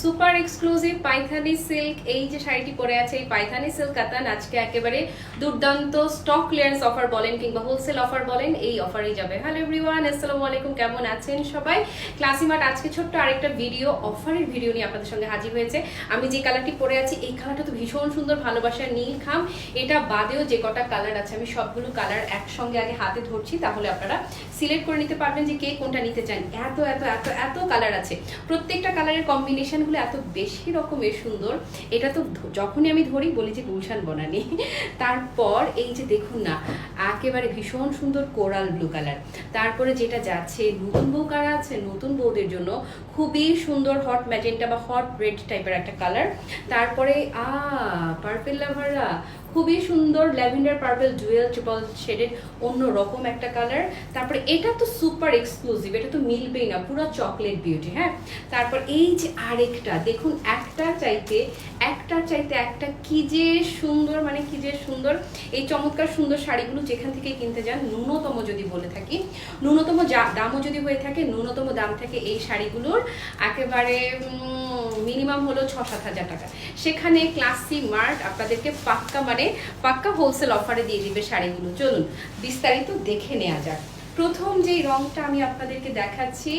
Super exclusive Paithani silk, এই যে শাড়িটি পরে আছে, এই পাইথানি সিল্ক কাতান আজকে একেবারে দুর্দান্ত স্টক ক্লিয়ারেন্স অফার বলেন কিংবা হোলসেল অফার বলেন, এই অফারেই যাবে। হ্যালো এভরিওয়ান আসসালামু আলাইকুম, কেমন আছেন সবাই? ক্লাসিমার্ট আজকে ছোট্ট আরেকটা ভিডিও অফারের ভিডিও নিয়ে আপনাদের সঙ্গে হাজির হয়েছে। আমি যে কালারটি পরে আছি, এই কালারটা তো ভীষণ সুন্দর, ভালোবাসার নীল খাম। এটা বাদেও যে কটা কালার আছে, আমি সবগুলো কালার একসঙ্গে আগে হাতে ধরছি, তাহলে আপনারা সিলেক্ট করে নিতে পারবেন যে কে কোনটা নিতে চান। এত এত এত এত কালার আছে। প্রত্যেকটা কালারের কম্বিনেশনগুলো এত বেশি রকমের সুন্দর, এটা তো যখনই আমি ধরি বলি যে গুলশান বনানি। তারপর এই যে দেখুন না, একেবারে ভীষণ সুন্দর কোরাল ব্লু কালার। তারপরে যেটা যাচ্ছে, নতুন বউ কারা আছে? নতুন বউদের জন্য খুবই সুন্দর হট ম্যাজেন্টা বা হট রেড টাইপের একটা কালার। তারপরে আ পার্পেল লাভাররা খুবই সুন্দর ল্যাভেন্ডার, পার্পেল, ডুয়েল, ট্রিপল শেডের অন্য রকম একটা কালার। তারপরে এটা তো সুপার এক্সক্লুসিভ, এটা তো মিলবেই না, পুরো চকলেট বিউটি হ্যাঁ? তারপর এই যে আরেকটা, দেখুন একটা চাইতে একটা চাইতে একটা কি যে সুন্দর মানে কি যে সুন্দর, এই চমৎকার সুন্দর শাড়িগুলো যেখান থেকে কিনতে যান, ন্যূনতম যদি বলে থাকি, ন্যূনতম দামও যদি হয়ে থাকে, ন্যূনতম দাম থাকে এই শাড়িগুলোর একেবারে মিনিমাম হলো ছ সাত হাজার টাকা। সেখানে ক্লাসি মার্ট আপনাদেরকে পাক্কা মানে পাক্কা হোলসেল অফারে দিয়ে দিবে শাড়িগুলো। চলুন, বিস্তারিত দেখে নেওয়া যাক। প্রথম যেই রংটা আমি আপনাদেরকে দেখাচ্ছি,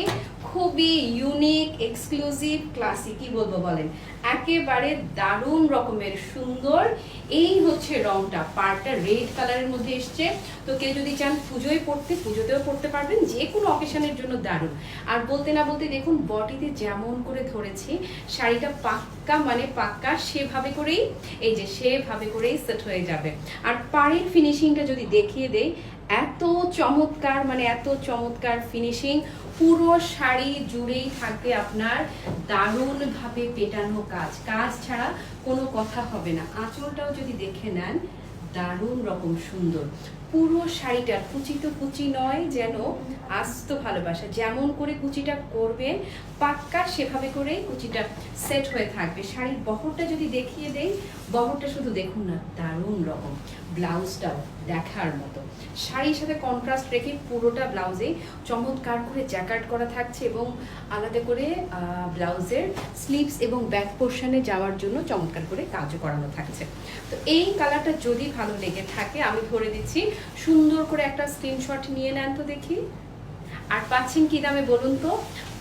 খুবই ইউনিক এক্সক্লুসিভ ক্লাসি কি বলব বলেন? একেবারে দারুণ রকমের সুন্দর। এই হচ্ছে রংটা পার্টটা রেড কালারের মধ্যে এসছে। তো কেউ যদি চান পুজোয় পড়তে, পুজোতেও পড়তে পারবেন, যে কোনো অকেশনের জন্য দারুণ। আর বলতে না বলতে দেখুন বডিতে যেমন করে ধরেছি, শাড়িটা পাক্কা মানে পাক্কা, সেভাবে করেই, এই যে সেভাবে করেই সেট হয়ে যাবে। আর পাড়ের ফিনিশিংটা যদি দেখিয়ে দেই এত চমৎকার মানে এত চমৎকার ফিনিশিং পুরো শাড়ি জুড়েই থাকবে আপনার দারুণভাবে পেটানো কাজ। কাজ ছাড়া কোনো কথা হবে না। আঁচলটাও যদি দেখে নেন, দারুণ রকম সুন্দর। পুরো শাড়িটার কুচি তো কুচি নয়, যেন আস্ত ভালোবাসা। যেমন করে কুচিটা করবে পাক্কা সেভাবে করেই কুচিটা সেট হয়ে থাকবে। শাড়ির বহরটা যদি দেখিয়ে দেই, বহরটা শুধু দেখুন না, দারুণ রকম। ব্লাউজটাও দেখার মতো। শাড়ির সাথে কন্ট্রাস্ট রেখে পুরোটা ব্লাউজে চমৎকার করে জ্যাকার্ড করা থাকছে এবং আলাদা করে ব্লাউজের স্লিভস এবং ব্যাক পোর্শনে যাওয়ার জন্য চমৎকার করে কাজও করানো থাকছে। তো এই কালারটা যদি ভালো লেগে থাকে, আমি ধরে দিচ্ছি সুন্দর করে একটা স্ক্রিনশট নিয়ে নেন তো দেখি। আর পাচ্ছেন কি দামে বলুন তো?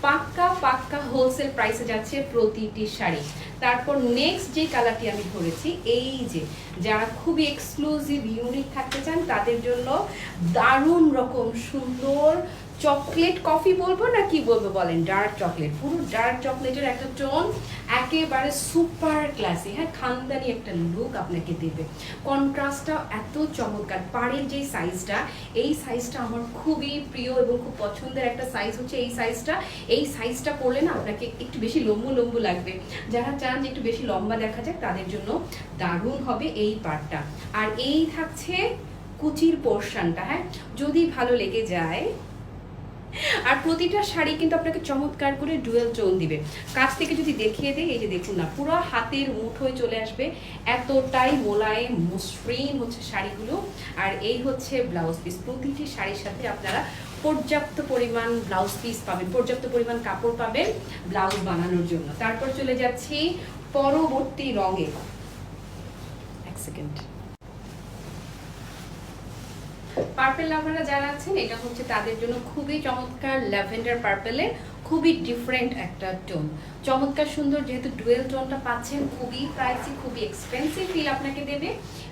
পাক্কা পাক্কা হোলসেল প্রাইসে যাচ্ছে প্রতিটি শাড়ি। তারপর নেক্সট যে কালারটি আমি ধরেছি, এই যে, যারা খুবই এক্সক্লুসিভ ইউনিক থাকতে চান, তাদের জন্য দারুণ রকম সুন্দর চকলেট কফি বলব না কি বলব বলেন? ডার্ক চকলেট পুরো ডার্ক চকলেটের একটা টোন একেবারে সুপার ক্লাসি হ্যাঁ খানদানি একটা লুক আপনাকে দেবে। কন্ট্রাস্টটা এত চমৎকার। পাড়ের যে সাইজটা এই সাইজটা আমার খুবই প্রিয় এবং খুব পছন্দের একটা সাইজ হচ্ছে এই সাইজটা এই সাইজটা পরলে না আপনাকে একটু বেশি লম্বু লম্বু লাগবে। যারা চান যে একটু বেশি লম্বা দেখা যায় তাদের জন্য দারুণ হবে এই পার্টটা আর এই থাকছে কুচির পোর্শনটা হ্যাঁ? যদি ভালো লেগে যায় আর প্রতিটা শাড়ি কিন্তু আপনাকে চমৎকার করে ডুয়েল টোন দিবে। কাছ থেকে যদি দেখিয়ে দেয় এই যে দেখুন না, পুরো হাতের মুঠোয় চলে আসবে এতটাই মোলায়েম মসৃণ হচ্ছে শাড়িগুলো। আর এই হচ্ছে ব্লাউজ পিস প্রতিটি শাড়ির সাথে আপনারা পর্যাপ্ত পরিমাণ ব্লাউজ পিস পাবেন, পর্যাপ্ত পরিমাণ কাপড় পাবেন ব্লাউজ বানানোর জন্য। তারপর চলে যাচ্ছি পরবর্তী রঙে। এক সেকেন্ড। পার্পেল লাভাররা যারা আছেন এটা হচ্ছে তাদের জন্য খুবই চমৎকার ল্যাভেন্ডার পার্পেলে খুবই ডিফারেন্ট একটা টোন চমৎকার সুন্দর যেহেতু ডুয়েল টোনটা পাচ্ছেন, খুবই প্রাইসি খুবই এক্সপেন্সিভ ফিল আপনাকে দেবে।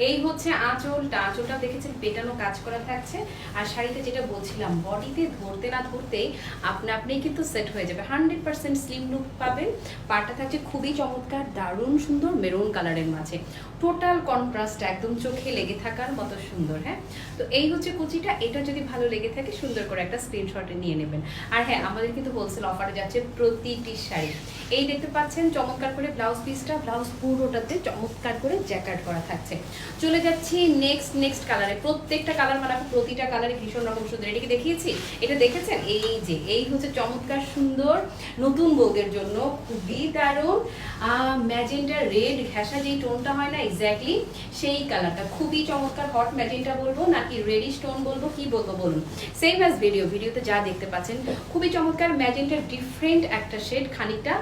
এই হচ্ছে আঁচলটা। আঁচলটা দেখেছেন, পেটানো কাজ করা থাকছে। আর শাড়িতে যেটা বলছিলাম বডিতে ধরতে না ধরতেই আপনা আপনি কিন্তু সেট হয়ে যাবে। হান্ড্রেড পার্সেন্ট স্লিম লুক পাবেন। পাটা থাকছে খুবই চমৎকার, দারুণ সুন্দর মেরুন কালারের মাঝে। টোটাল কন্ট্রাস্ট একদম চোখে লেগে থাকার মতো সুন্দর হ্যাঁ? তো এই হচ্ছে কুচিটা। এটা যদি ভালো লেগে থাকে, সুন্দর করে একটা স্ক্রিনশটে নিয়ে নেবেন। আর হ্যাঁ আমাদের কিন্তু হোলসেল অফারে যাচ্ছে প্রতিটি শাড়ি। এই দেখতে পাচ্ছেন, চমৎকার করে ব্লাউজ পিসটা ব্লাউজ পুরোটাতে চমৎকার করে জ্যাকার্ড করা থাকছে। চলে যাচ্ছি নেক্সট নেক্সট কালারে প্রত্যেকটা কালার মানে প্রতিটা কালারে ভীষণ রকম সুন্দর। এটাকে দেখিয়েছি? এটা দেখেছেন? এই যে, এই হচ্ছে চমৎকার সুন্দর নতুন বউদের জন্য। খুবই দারুণ। ম্যাজেন্টা রেড ঘেঁষা যেই টোনটা হয় না এক্স্যাক্টলি সেই কালারটা খুবই চমৎকার হট ম্যাজেন্টা বলব নাকি রেডিশ টোন বলব, কি বলব বলুন। সেম অ্যাজ ভিডিও ভিডিওতে যা দেখতে পাচ্ছেন, খুবই চমৎকার ম্যাজেন্টা এটা ডিফারেন্ট একটা শেড খানিকটা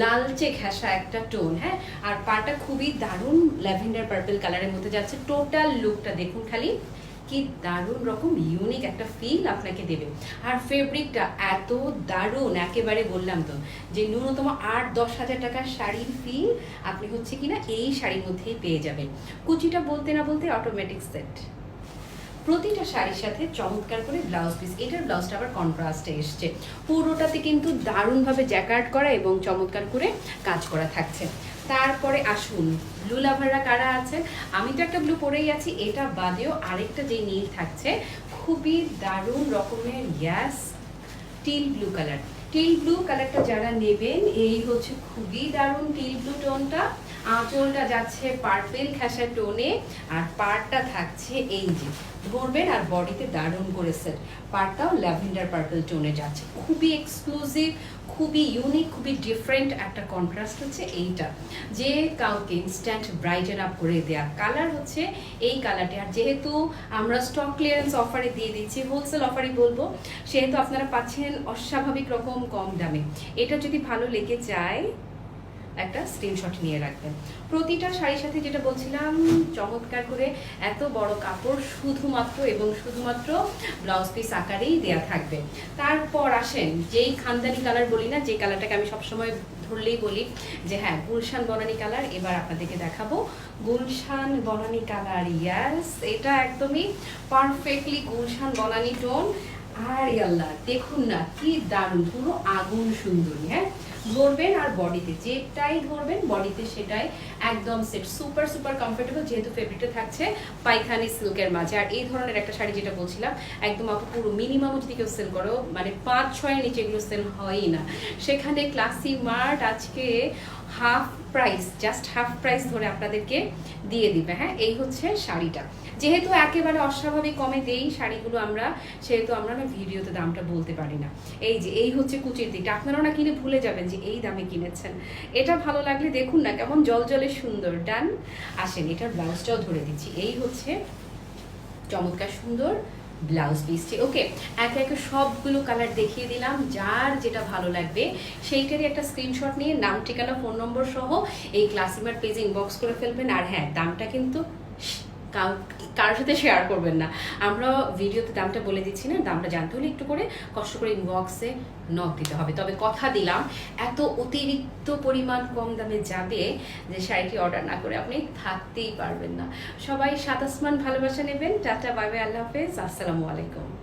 লালচে ঘেঁষা একটা টোন হ্যাঁ? আর পাটা খুবই দারুণ ল্যাভেন্ডার পার্পল কালারের মধ্যে যাচ্ছে। টোটাল লুকটা দেখুন খালি, কি দারুণ রকম ইউনিক একটা ফিল আপনাকে দেবে। আর ফেব্রিকটা এত দারুণ, একেবারে বললাম তো, যে ন্যূনতম আট দশ হাজার টাকার শাড়ির ফিল আপনি হচ্ছে কিনা এই শাড়ির মধ্যেই পেয়ে যাবেন। কুচিটা বলতে না বলতে অটোমেটিক সেট প্রতিটা শাড়ির সাথে চমৎকার করে ব্লাউজ পিস এটার ব্লাউজটা আবার কন্ট্রাস্টে এসছে। পুরোটাতে কিন্তু দারুণভাবে জ্যাকার্ড করা এবং চমৎকার করে কাজ করা থাকছে। তারপরে আসুন ব্লু লাভাররা কারা আছে? আমি তো একটা ব্লু পরেই আছি, এটা বাদেও আরেকটা যে নীল থাকছে, খুবই দারুণ রকমের yes teal blue colour teal blue কালারটা যারা নেবেন, এই হচ্ছে খুবই দারুণ টিল ব্লু টোনটা আঁচলটা যাচ্ছে পার্পেল ঘেঁষা টোনে আর পাড়টা থাকছে এই যে। ধরবেন আর বডিতে দারুণ করে সেট পাড়টাও ল্যাভেন্ডার পার্পেল টোনে যাচ্ছে। খুবই এক্সক্লুসিভ খুবই ইউনিক খুবই ডিফারেন্ট একটা কন্ট্রাস্ট হচ্ছে এইটা। যে কাউকে ইনস্ট্যান্ট ব্রাইটেন আপ করে দেয়া। কালার হচ্ছে এই কালারটি আর যেহেতু আমরা স্টক ক্লিয়ারেন্স অফারে দিয়ে দিচ্ছি হোলসেল অফারই বলব, সেহেতু আপনারা পাচ্ছেন অস্বাভাবিক রকম কম দামে। এটা যদি ভালো লেগে যায় একটা স্ক্রিনশট নিয়ে রাখবেন। প্রতিটা শাড়ির সাথে যেটা বলছিলাম, চমৎকার করে এত বড় কাপড় শুধুমাত্র এবং শুধুমাত্র ব্লাউজ পিস আকারেই দেয়া থাকবে। তারপর আসেন, যেই খানদানি কালার বলি না, যে কালারটাকে আমি সবসময় ধরলেই বলি, যে হ্যাঁ গুলশান বনানি কালার এবার আপনাদেরকে দেখাবো। গুলশান বনানি কালার ইয়াস এটা একদমই পারফেক্টলি গুলশান বনানি টোন আর আল্লাহ, দেখুন না, কি দারুণ, পুরো আগুন সুন্দরী হ্যাঁ? ধরবেন আর বডিতে, যেটাই ধরবেন, বডিতে সেটাই একদম সেট সুপার সুপার কমফোর্টেবল যেহেতু ফেব্রিকটা থাকছে পাইখানি সিল্কের মাঝে। আর এই ধরনের একটা শাড়ি যেটা বলছিলাম, একদম আপু, পুরো মিনিমাম যদি কেউ সেল করো মানে পাঁচ, ছয়ের নিচে এগুলো সেল হয়ই না। সেখানে ক্লাসি মার্ট আজকে half price just half price ধরে আপনাদেরকে দিয়ে দিবে হ্যাঁ? এই হচ্ছে শাড়িটা। যেহেতু একেবারে অস্বাভাবিক কমে দেই শাড়িগুলো আমরা, সেহেতু আমরা না ভিডিওতে দামটা বলতে পারি না। এই যে, এই হচ্ছে কুচির দিকটা। আপনারাও না কিনে ভুলে যাবেন যে এই দামে কিনেছেন। এটা ভালো লাগলে দেখুন না কেমন জল জলে সুন্দর। ডান। আসেন, এটার ব্লাউজটাও ধরে দিচ্ছি এই হচ্ছে চমৎকার সুন্দর ব্লাউজ পিসটি। ওকে, একে একে সবগুলো কালার দেখিয়ে দিলাম। যার যেটা ভালো লাগবে, সেইটারই একটা স্ক্রিনশট নিয়ে নাম, ঠিকানা, ফোন নম্বর সহ এই ক্লাসিমার পেজে ইনবক্স করে ফেলবেন। আর হ্যাঁ দামটা কিন্তু কারোর সাথে শেয়ার করবেন না। আমরা ভিডিওতে দামটা বলে দিচ্ছি না, দামটা জানতে হলে একটু করে কষ্ট করে ইনবক্সে নখ দিতে হবে। তবে কথা দিলাম, এত অতিরিক্ত পরিমাণ কম দামে যাবে যে শাড়িটি অর্ডার না করে আপনি থাকতেই পারবেন না। সবাই সাত আসমান ভালোবাসা নেবেন। টাটা বাই, আল্লাহ হাফেজ। আসসালামু আলাইকুম।